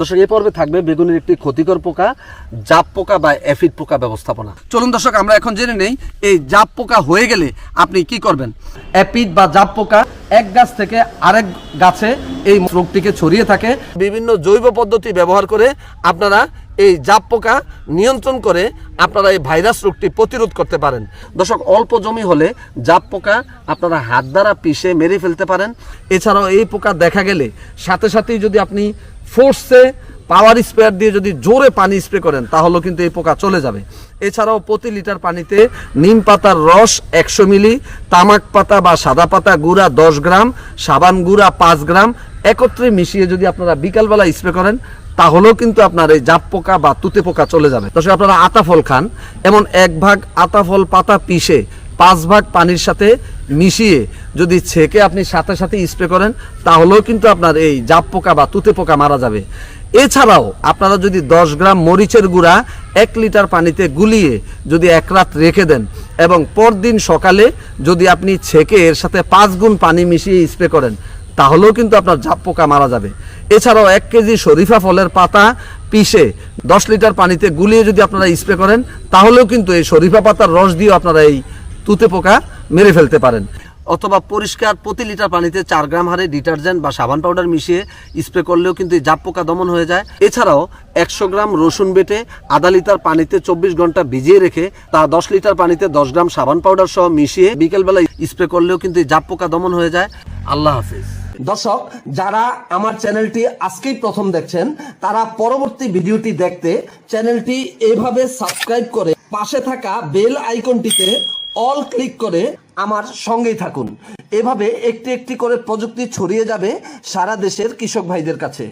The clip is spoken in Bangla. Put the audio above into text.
দর্শক এ পর্বে থাকবে বেগুনের একটি ক্ষতিকর পোকা, জাপ পোকা বা এফিড পোকা ব্যবস্থাপনা। চলুন দর্শক, আমরা এখন জেনে নেই, এই জাপ পোকা হয়ে গেলে আপনি কি করবেন? অ্যাপিড বা জাপ পোকা এক গাছ থেকে আরেক গাছে এই রোগটিকে ছড়িয়ে থাকে। বিভিন্ন জৈব পদ্ধতি ব্যবহার করে আপনারা এই জাপ পোকা নিয়ন্ত্রণ করে আপনারা এই ভাইরাস রোগটি প্রতিরোধ করতে পারেন। দর্শক, অল্প জমি হলে জাপ পোকা আপনারা হাত দ্বারা পিষে মেরে ফেলতে পারেন। এছাড়াও এই পোকা দেখা গেলে সাথে সাথেই যদি আপনি ফোর্সে পাওয়ার স্প্রেয়ার দিয়ে যদি জোরে পানি স্প্রে করেন, তাহলেও কিন্তু এই পোকা চলে যাবে। এছাড়াও প্রতি লিটার পানিতে নিম পাতার রস একশো মিলি, তামাক পাতা বা সাদা পাতা গুঁড়া দশ গ্রাম, সাবান গুঁড়া পাঁচ গ্রাম, একত্রে মিশিয়ে যদি আপনারা বিকালবেলা স্প্রে করেন তাহলেও কিন্তু আপনার এই জাপ পোকা বা তুতে পোকা চলে যাবে। দর্শক, আপনারা আতা ফল খান, এমন এক ভাগ আতা ফল পাতা পিষে পাঁচ ভাগ পানির সাথে মিশিয়ে যদি ছেঁকে আপনি সাথে সাথে স্প্রে করেন, তাহলেও কিন্তু আপনার এই জাপ পোকা বা তুতে পোকা মারা যাবে। এছাড়াও আপনারা যদি দশ গ্রাম মরিচের গুঁড়া এক লিটার পানিতে গুলিয়ে যদি এক রাত রেখে দেন এবং পরদিন সকালে যদি আপনি ছেঁকে এর সাথে পাঁচ গুণ পানি মিশিয়ে স্প্রে করেন তাহলেও কিন্তু আপনার ঝাপ পোকা মারা যাবে। এছাড়াও এক কেজি শরীফা ফলের পাতা পিষে দশ লিটার পানিতে গুলিয়ে যদি আপনারা স্প্রে করেন, তাহলেও কিন্তু এই শরীফা পাতার রস দিয়েও আপনারা এই তুতে পোকা মেরে ফেলতে পারেন। অথবা পরিষ্কার প্রতি লিটার পানিতে চার গ্রাম হারে ডিটারজেন্ট বা সাবান পাউডার মিশিয়ে স্প্রে করলেও কিন্তু এই জাপ পোকা দমন হয়ে যায়। এছাড়াও একশো গ্রাম রসুন বেটে আধা লিটার পানিতে চব্বিশ ঘণ্টা ভিজিয়ে রেখে তা দশ লিটার পানিতে দশ গ্রাম সাবান পাউডার সহ মিশিয়ে বিকেলবেলা স্প্রে করলেও কিন্তু এই জাপ পোকা দমন হয়ে যায়। আল্লাহ হাফিজ। দর্শক, যারা আমার চ্যানেলটি আজকেই প্রথম দেখছেন, তারা পরবর্তী ভিডিওটি দেখতে চ্যানেলটি এভাবে সাবস্ক্রাইব করে পাশে থাকা বেল আইকনটিতে অল ক্লিক করে আমার সঙ্গেই থাকুন। এভাবে একটি একটি করে প্রযুক্তি ছড়িয়ে যাবে সারা দেশের কৃষক ভাইদের কাছে।